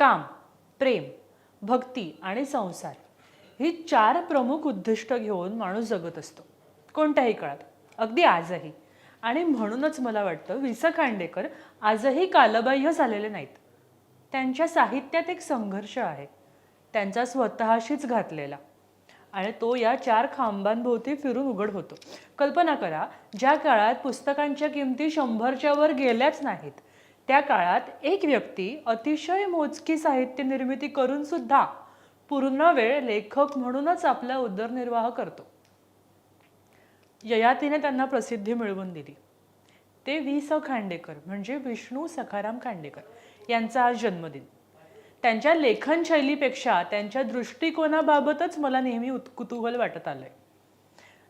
काम प्रेम भक्ती आणि संसार ही चार प्रमुख उद्दिष्ट घेऊन माणूस जगत असतो. कोणत्याही काळात. अगदी आजही. आणि म्हणूनच मला वाटतं वि स खांडेकर आजही कालबाह्य झालेले नाहीत. त्यांच्या साहित्यात एक संघर्ष आहे. त्यांचा स्वतःशीच घातलेला. आणि तो या चार खांबांभोवती फिरून उघड होतो. कल्पना करा ज्या काळात पुस्तकांच्या किमती शंभरच्या वर गेल्याच नाहीत त्या काळात एक व्यक्ती अतिशय मोजकी साहित्य निर्मिती करून सुद्धा पूर्ण वेळ लेखक म्हणूनच आपला उदरनिर्वाह करतो. ययातीने त्यांना प्रसिद्धी मिळवून दिली. ते वि स खांडेकर म्हणजे विष्णू सखाराम खांडेकर यांचा आज जन्मदिन. त्यांच्या लेखन शैलीपेक्षा त्यांच्या दृष्टिकोनाबाबतच मला नेहमी उत कुतूहल वाटत आलंय.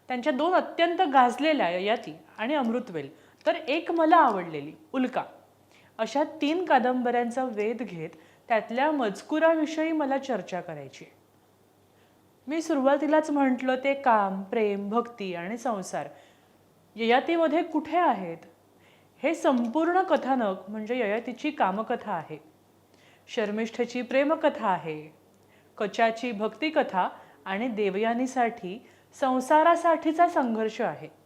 त्यांच्या दोन अत्यंत गाजलेल्या ययाती आणि अमृतवेल तर एक मला आवडलेली उल्का. अशा तीन कादंबऱ्यांचा वेध घेत त्यातल्या मजकुराविषयी मला चर्चा करायची. मी सुरुवातीलाच म्हटलं ते काम प्रेम भक्ती आणि संसार ययातीमध्ये कुठे आहेत? हे संपूर्ण कथानक म्हणजे ययातीची कामकथा आहे. शर्मिष्ठेची प्रेमकथा आहे. कचाची भक्तिकथा आणि देवयानीसाठी संसारासाठीचा संघर्ष आहे.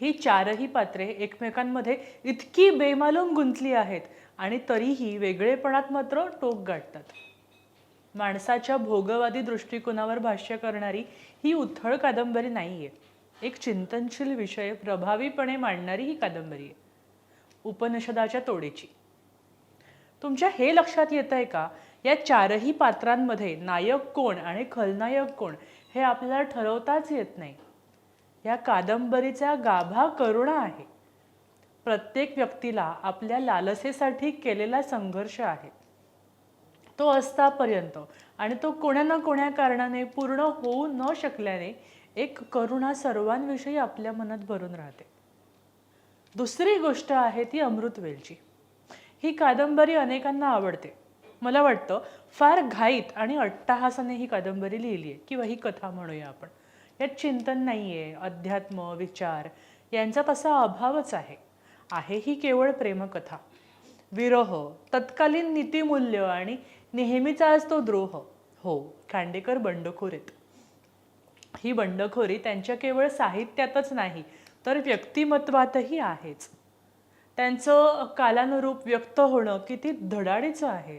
ही चारही पात्रे एकमेकांमध्ये इतकी बेमालूम गुंतली आहेत आणि तरीही वेगळेपणात मात्र टोक गाठतात. माणसाच्या भोगवादी दृष्टिकोनावर भाष्य करणारी ही उथळ कादंबरी नाही आहे एक चिंतनशील विषय प्रभावीपणे मांडणारी ही कादंबरी आहे. उपनिषदाच्या तोडीची. तुमच्या हे लक्षात येत आहे का? या चारही पात्रांमध्ये नायक कोण आणि खलनायक कोण हे आपल्याला ठरवताच येत नाही. या कादंबरीचा गाभा करुणा आहे. प्रत्येक व्यक्तीला आपल्या लालसेसाठी केलेला संघर्ष आहे. तो असतापर्यंत आणि तो कोण्या ना कोण्या कारणाने पूर्ण होऊ न शकल्याने एक करुणा सर्वांविषयी आपल्या मनात भरून राहते. दुसरी गोष्ट आहे ती अमृतवेलची ही कादंबरी अनेकांना आवडते. मला वाटतं फार घाईत आणि अट्टाहासाने ही कादंबरी लिहिली आहे किंवा ही कथा म्हणूया आपण. यात चिंतन नाही आहे अध्यात्म विचार यांचा तसा अभावच आहे. आहे ही केवळ प्रेमकथा. विरह तत्कालीन नीतिमूल्य आणि नेहमीचा आज तो द्रोह. हो खांडेकर बंडखोरीत. ही बंडखोरी त्यांच्या केवळ साहित्यातच नाही तर व्यक्तिमत्वातही आहेच. त्यांचं कालानुरूप व्यक्त होणं किती धडाडीचं आहे.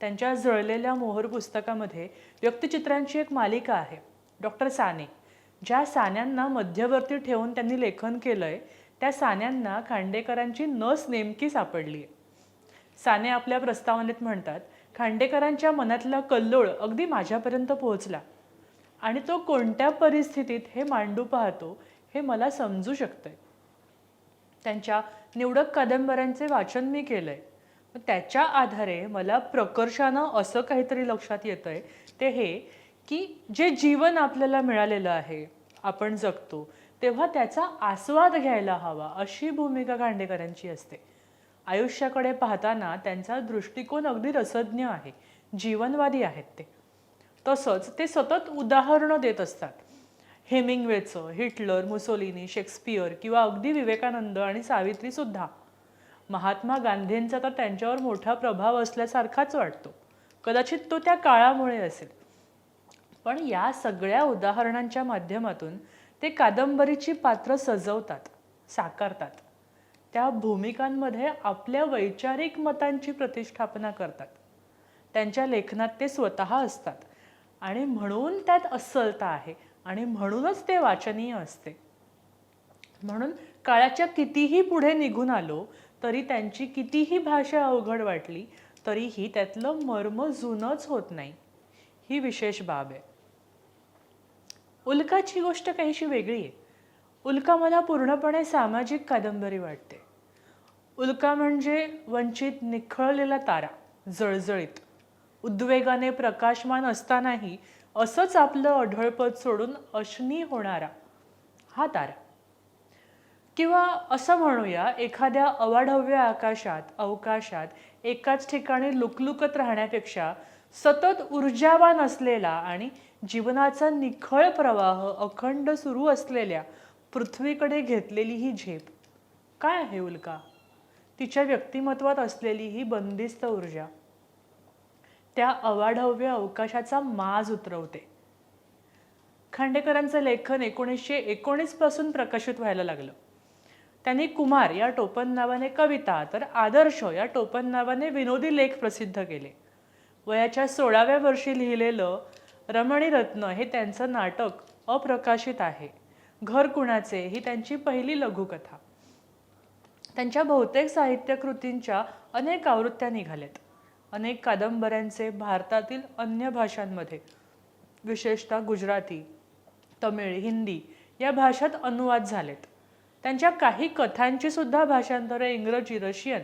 त्यांच्या जळलेल्या मोहर पुस्तकामध्ये व्यक्तिचित्रांची एक मालिका आहे. डॉक्टर साने. ज्या सान्यांना मध्यवर्ती ठेवून त्यांनी लेखन केलंय त्या सान्यांना खांडेकरांची नस नेमकी सापडली आहे साने आपल्या प्रस्तावनेत म्हणतात खांडेकरांच्या मनातला कल्लोळ अगदी माझ्यापर्यंत पोहोचला आणि तो कोणत्या परिस्थितीत हे मांडू पाहतो हे मला समजू शकतंय. त्यांच्या निवडक कादंबऱ्यांचे वाचन मी केलंय. आहे त्याच्या आधारे मला प्रकर्षानं असं काहीतरी लक्षात येतंय ते हे की जे जीवन आपल्याला मिळालेलं आहे आपण जगतो तेव्हा त्याचा आस्वाद घ्यायला हवा अशी भूमिका खांडेकरांची असते. आयुष्याकडे पाहताना त्यांचा दृष्टिकोन अगदी रसज्ञ आहे जीवनवादी आहेत ते. तसंच ते सतत उदाहरणं देत असतात. हेमिंगवेचं हिटलर मुसोलिनी शेक्सपियर किंवा अगदी विवेकानंद आणि सावित्री सुद्धा. महात्मा गांधींचा तर त्यांच्यावर मोठा प्रभाव असल्यासारखाच वाटतो. कदाचित तो त्या काळामुळे असेल. पण या सगळ्या उदाहरणांच्या माध्यमातून ते कादंबरीची पात्र सजवतात साकारतात. त्या भूमिकांमध्ये आपल्या वैचारिक मतांची प्रतिष्ठापना करतात. त्यांच्या लेखनात ते स्वतः असतात आणि म्हणून त्यात अस्सलता आहे आणि म्हणूनच ते वाचनीय असते. म्हणून काळाच्या कितीही पुढे निघून आलो तरी त्यांची कितीही भाषा अवघड वाटली तरीही त्यातलं मर्म जुनंच होत नाही. ही विशेष बाब आहे. उल्काची गोष्ट काहीशी वेगळी आहे. उल्का मला पूर्णपणे सामाजिक कादंबरी वाटते. उल्का म्हणजे वंचित निखळलेला तारा जळजळीत. उद्वेगाने प्रकाशमान असतानाही असंच आपलं अढळपद सोडून अशनी होणारा हा तारा. किंवा असं म्हणूया एखाद्या अवाढव्य आकाशात अवकाशात एकाच ठिकाणी लुकलुकत राहण्यापेक्षा सतत ऊर्जावान असलेला आणि जीवनाचा निखळ प्रवाह अखंड सुरू असलेल्या पृथ्वीकडे घेतलेली ही झेप. काय आहे उल्का? तिच्या व्यक्तिमत्वात असलेली ही बंदिस्त ऊर्जा. त्या अवाढव्य अवकाशाचा माज उतरवते. खांडेकरांचं लेखन एकोणीसशे एकोणीसपासून प्रकाशित व्हायला लागलं. त्यांनी कुमार या टोपण नावाने कविता तर आदर्श या टोपण नावाने विनोदी लेख प्रसिद्ध केले. वयाच्या सोळाव्या वर्षी लिहिलेलं रमणी रत्न हे त्यांचं नाटक अप्रकाशित आहे. घर कुणाचे? ही त्यांची पहिली लघुकथा. त्यांच्या बहुतेक साहित्यकृतींच्या अनेक आवृत्त्या निघाल्यात. अनेक कादंबऱ्यांचे भारतातील अन्य भाषांमध्ये विशेषतः गुजराती तमिळ हिंदी या भाषात अनुवाद झालेत. त्यांच्या काही कथांची सुद्धा भाषांतरे इंग्रजी रशियन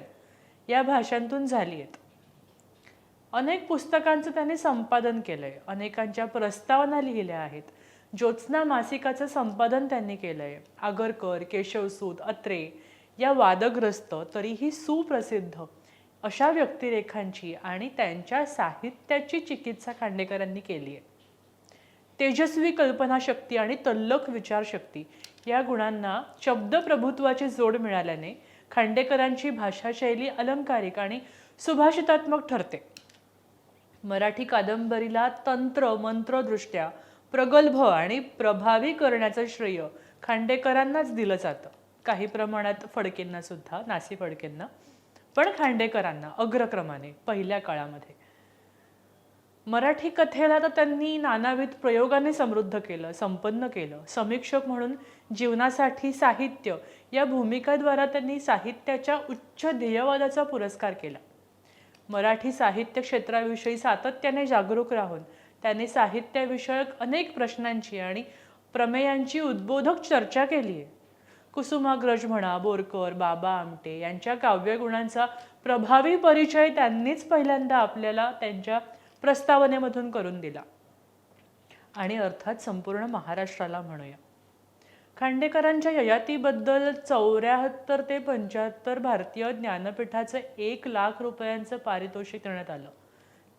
या भाषांतून झाली आहेत. अनेक पुस्तकांचं त्यांनी संपादन केलंय. अनेकांच्या प्रस्तावना लिहिल्या आहेत. ज्योत्स्ना मासिकाचं संपादन त्यांनी केलंय. आगरकर केशवसूत अत्रे या वादग्रस्त तरीही सुप्रसिद्ध अशा व्यक्तिरेखांची आणि त्यांच्या साहित्याची चिकित्सा खांडेकरांनी केली आहे. तेजस्वी कल्पनाशक्ती आणि तल्लख विचारशक्ती या गुणांना शब्दप्रभुत्वाची जोड मिळाल्याने खांडेकरांची भाषाशैली अलंकारिक आणि सुभाषितात्मक ठरते. मराठी कादंबरीला तंत्र मंत्रदृष्ट्या प्रगल्भ आणि प्रभावी करण्याचं श्रेय खांडेकरांनाच दिलं जातं. काही प्रमाणात फडकेंना सुद्धा नासी फडकेंना पण खांडेकरांना अग्रक्रमाने पहिल्या काळामध्ये. मराठी कथेला तर त्यांनी नानाविध प्रयोगाने समृद्ध केलं संपन्न केलं. समीक्षक म्हणून जीवनासाठी साहित्य या भूमिकाद्वारा त्यांनी साहित्याच्या उच्च ध्येयवादाचा पुरस्कार केला. मराठी साहित्य क्षेत्राविषयी सातत्याने जागरूक राहून त्यांनी साहित्याविषयक अनेक प्रश्नांची आणि प्रमेयांची उद्बोधक चर्चा केली आहे. कुसुमाग्रज म्हणा बोरकर बाबा आमटे यांच्या काव्यगुणांचा प्रभावी परिचय त्यांनीच पहिल्यांदा आपल्याला त्यांच्या प्रस्तावनेमधून करून दिला. आणि अर्थात संपूर्ण महाराष्ट्राला म्हणूया. खांडेकरांच्या ययातीबद्दल चौऱ्याहत्तर ते पंच्याहत्तर भारतीय ज्ञानपीठाचं एक लाख रुपयांचं पारितोषिक देण्यात आलं.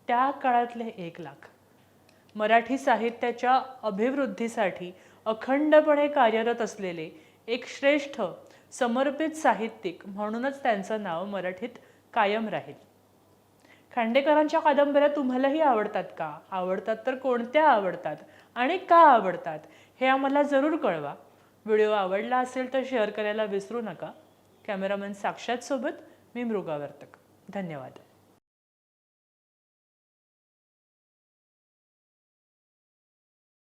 त्या काळातले एक लाख. मराठी साहित्याच्या अभिवृद्धीसाठी अखंडपणे कार्यरत असलेले एक श्रेष्ठ समर्पित साहित्यिक म्हणूनच त्यांचं नाव मराठीत कायम राहील. खांडेकरांच्या कादंबऱ्या तुम्हालाही आवडतात का? आवडतात तर कोणत्या आवडतात आणि का आवडतात हे आम्हाला जरूर कळवा. व्हिडिओ आवडला असेल तर शेअर करायला विसरू नका. कॅमेरामन साक्षात सोबत मी मृगावर्तक. धन्यवाद.